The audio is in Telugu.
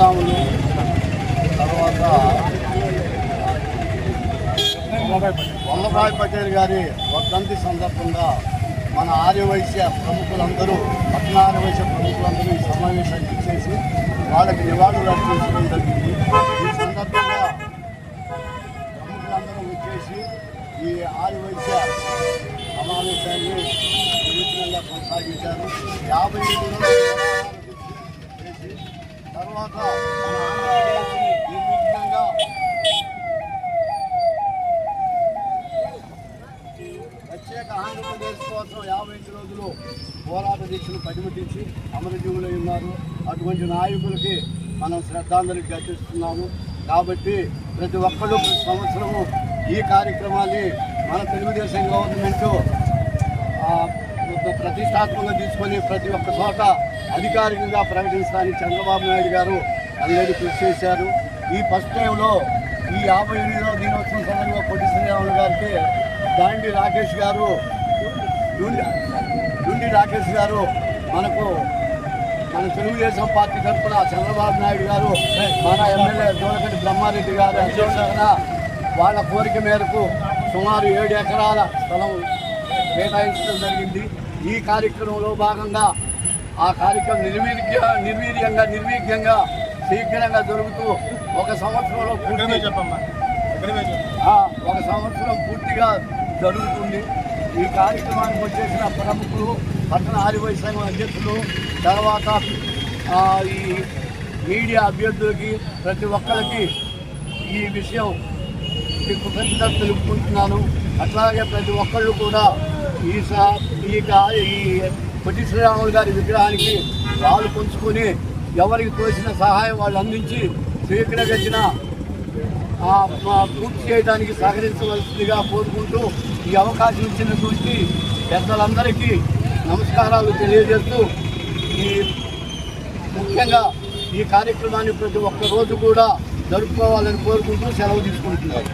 శ్రీరాములు తర్వాత వల్లభాయ్ పటేల్ గారి వర్ధంతి సందర్భంగా మన ఆర్యవైశ్య ప్రముఖులందరూ పట్టణ ఆర్యవైశ్య ప్రముఖులందరూ ఈ సమావేశానికి ఇచ్చేసి వాళ్ళకి నివాళులు అర్పించడం జరిగింది. ఈ సందర్భంగా ప్రముఖులందరూ వచ్చేసి ఈ ఆర్యవైశ్య సమావేశాన్ని తర్వాత మన ఆంధ్రప్రదేశ్ని నిర్విఘ్నంగా ప్రత్యేక ఆంధ్రప్రదేశ్ కోసం యాభై ఐదు రోజులు పోరాట దీక్షను పరిమితించి అమరజీవులై ఉన్నారు. అటువంటి నాయకులకి మనం శ్రద్ధాంజలి ఘటిస్తున్నాము. కాబట్టి ప్రతి ఒక్కరూ ప్రతి సంవత్సరము ఈ కార్యక్రమాన్ని మన తెలుగుదేశం గవర్నమెంట్ ప్రతిష్టాత్మకంగా తీసుకొని ప్రతి ఒక్క చోట అధికారికంగా ప్రకటించడానికి చంద్రబాబు నాయుడు గారు అందరూ కృషి చేశారు. ఈ ఫస్ట్ టైంలో ఈ యాభై ఎనిమిదవ దినోత్సవం సందర్భంగా పొట్టి శ్రీరాములు గారికి దాండి రాకేష్ గారు దుండి రాకేష్ గారు మనకు మన తెలుగుదేశం పార్టీ తరఫున చంద్రబాబు నాయుడు గారు మన ఎమ్మెల్యే దూరకంటి బ్రహ్మారెడ్డి గారు అధ్యక్షతన వాళ్ళ కోరిక మేరకు సుమారు ఏడు ఎకరాల స్థలం కేటాయించడం జరిగింది. ఈ కార్యక్రమంలో భాగంగా ఆ కార్యక్రమం నిర్వీర్య నిర్వీర్యంగా నిర్వీర్యంగా శీఘ్రంగా జరుగుతూ ఒక సంవత్సరంలో చెప్పమ్మా. ఒక సంవత్సరం పూర్తిగా జరుగుతుంది. ఈ కార్యక్రమానికి వచ్చేసిన ప్రముఖులు పట్టణ ఆదివాసీ సంఘం అధ్యక్షులు తర్వాత ఈ మీడియా అభ్యర్థులకి ప్రతి ఒక్కరికి ఈ విషయం కృతజ్ఞత తెలుపుకుంటున్నాను. అట్లాగే ప్రతి ఒక్కళ్ళు కూడా ఈ సా ఈ ఈ పొట్టి శ్రీరాములు గారి విగ్రహానికి వాళ్ళు పంచుకొని ఎవరికి తోచిన సహాయం వాళ్ళు అందించి స్వీకరించిన గచ్చిన పూర్తి చేయడానికి సహకరించవలసిందిగా కోరుకుంటూ ఈ అవకాశం ఇచ్చినటువంటి పెద్దలందరికీ నమస్కారాలు తెలియజేస్తూ ఈ ముఖ్యంగా ఈ కార్యక్రమాన్ని ప్రతి ఒక్క రోజు కూడా జరుపుకోవాలని కోరుకుంటూ సెలవు తీసుకుంటున్నారు